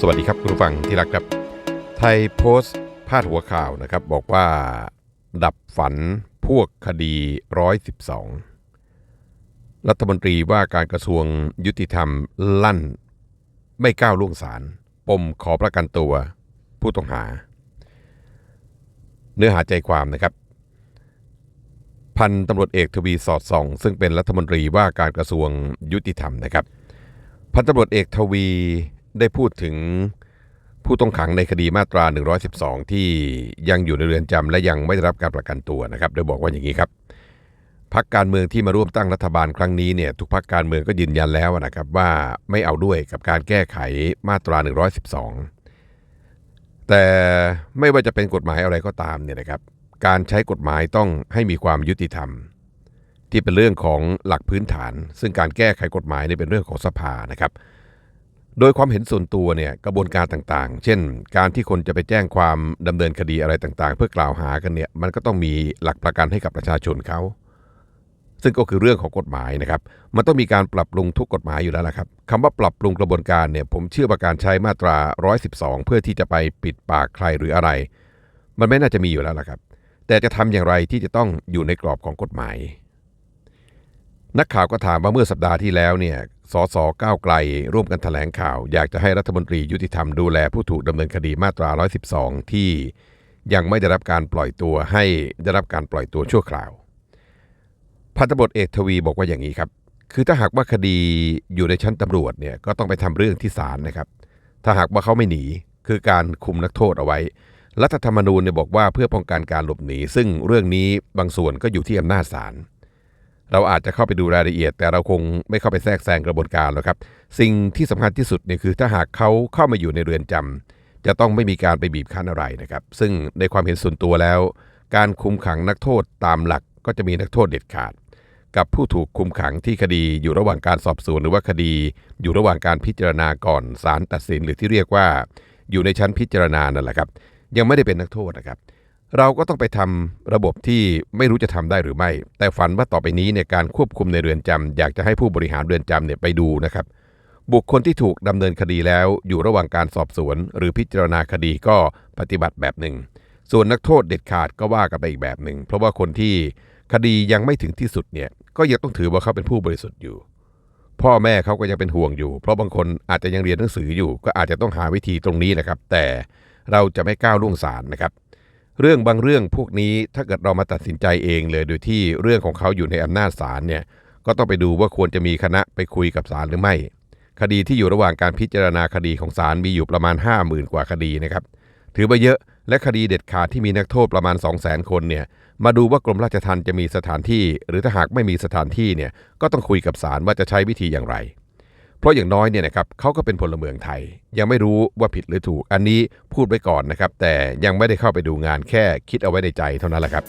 สวัสดีครับคุณผู้ฟังที่รักครับ ไทยโพสต์พาดหัวข่าวนะครับ บอกว่า ดับฝันพวกคดี 112 รัฐมนตรีว่าการกระทรวงยุติธรรมลั่น ไม่ก้าวล่วงศาลปมขอประกันตัวผู้ต้องหา เนื้อหาใจความนะครับ พันตำรวจเอกทวีสอดส่อง ซึ่งเป็นรัฐมนตรีว่าการกระทรวงยุติธรรมนะครับ พันตำรวจเอกทวี ได้พูดถึงผู้ต้องขังในคดีมาตรา 112 ที่ยังอยู่ในเรือนจำและยังไม่ได้รับการประกันตัวนะครับ โดยบอกว่าอย่างนี้ครับพักการเมืองที่มาร่วมตั้งรัฐบาลครั้งนี้เนี่ยทุกพักการเมืองก็ยืนยันแล้วนะครับว่าไม่เอาด้วยกับการแก้ไขมาตรา 112 แต่ไม่ว่าจะเป็นกฎหมายอะไรก็ตามเนี่ยนะครับ การใช้กฎหมายต้องให้มีความยุติธรรม ที่เป็นเรื่องของหลักพื้นฐาน ซึ่งการแก้ไขกฎหมายเนี่ยเป็นเรื่องของสภานะครับ โดยความเห็นส่วนตัวเนี่ยกระบวนการต่างๆ เช่น การที่คนจะไปแจ้งความดำเนินคดีอะไรต่างๆ เพื่อกล่าวหากันเนี่ยมันก็ต้องมีหลักประกันให้กับประชาชนเขาซึ่งก็คือเรื่องของกฎหมายนะครับ มันต้องมีการปรับปรุงทุกกฎหมายอยู่แล้วละครับคำว่าปรับปรุงกระบวนการเนี่ยผมเชื่อว่าการใช้มาตรา 112 เพื่อที่จะไปปิดปากใครหรืออะไร มันไม่น่าจะมีอยู่แล้วละครับ แต่จะทำอย่างไรที่จะต้องอยู่ในกรอบของกฎหมาย นักข่าวก็ถามว่าเมื่อสัปดาห์ที่แล้วเนี่ย สสก้าวไกล ร่วมกันแถลงข่าว อยากจะให้รัฐมนตรียุติธรรมดูแลผู้ถูกดำเนินคดีมาตรา 112 ที่ยังไม่ได้รับการปล่อยตัวให้ได้รับการปล่อยตัวชั่วคราว พันตำรวจเอกทวีบอกว่าอย่างนี้ครับ คือถ้าหากว่าคดีอยู่ในชั้นตำรวจเนี่ยก็ต้องไปทำเรื่องที่ศาลนะครับ ถ้าหากว่าเขาไม่หนีคือการคุมนักโทษเอาไว้ รัฐธรรมนูญเนี่ยบอกว่าเพื่อป้องกันการหลบหนี ซึ่งเรื่องนี้บางส่วนก็อยู่ที่อำนาจศาล เราอาจจะเข้าไปดูรายละเอียด แต่เราคงไม่เข้าไปแทรกแซงกระบวนการหรอกครับ สิ่งที่สำคัญที่สุดเนี่ยคือถ้าหากเขาเข้ามาอยู่ในเรือนจำจะต้องไม่มีการไปบีบคั้นอะไรนะครับ ซึ่งในความเห็นส่วนตัวแล้ว การคุมขังนักโทษตามหลักก็จะมีนักโทษเด็ดขาด กับผู้ถูกคุมขังที่คดีอยู่ระหว่างการสอบสวนหรือว่าคดี อยู่ระหว่างการพิจารณาก่อนศาลตัดสินหรือที่เรียกว่า อยู่ในชั้นพิจารณานั่นแหละครับ ยังไม่ได้เป็นนักโทษนะครับ เราก็ต้องไปทำระบบที่ไม่รู้จะทำได้หรือไม่ แต่ฝันว่าต่อไปนี้เนี่ยการควบคุมในเรือนจำอยากจะให้ผู้บริหารเรือนจำเนี่ยไปดูนะครับ บุคคลที่ถูกดำเนินคดีแล้วอยู่ระหว่างการสอบสวน หรือพิจารณาคดีก็ปฏิบัติแบบหนึ่ง ส่วนนักโทษเด็ดขาดก็ว่ากันไปอีกแบบหนึ่ง เพราะว่าคนที่คดียังไม่ถึงที่สุดเนี่ยก็ยังต้องถือว่าเขาเป็นผู้บริสุทธิ์อยู่ พ่อแม่เขาก็ยังเป็นห่วงอยู่ เพราะบางคนอาจจะยังเรียนหนังสืออยู่ ก็อาจจะต้องหาวิธีตรงนี้นะครับ แต่เราจะไม่ก้าวล่วงศาลนะครับ เรื่องบางเรื่องพวกนี้ถ้าเกิดเรามาตัดสินใจเองเลยโดยที่เรื่องของเขาอยู่ในอำนาจศาลเนี่ยก็ต้องไปดูว่าควรจะมีคณะไปคุยกับศาลหรือไม่ คดีที่อยู่ระหว่างการพิจารณาคดีของศาลมีอยู่ประมาณ 5 0,000 กว่าคดีนะครับถือว่าเยอะและคดีเด็ดขาดที่มีนักโทษประมาณ 2 0 0 0 0 0 คนเนี่ยมาดูว่ากรมราชทัณฑ์จะมีสถานที่ หรือถ้าหากไม่มีสถานที่เนี่ยก็ต้องคุยกับศาลว่าจะใช้วิธีอย่างไร เพราะอย่างน้อยเนี่ยนะครับเขาก็เป็นพลเมืองไทย ยังไม่รู้ว่าผิดหรือถูก อันนี้พูดไว้ก่อนนะครับ แต่ยังไม่ได้เข้าไปดูงานแค่คิดเอาไว้ในใจเท่านั้นแหละครับ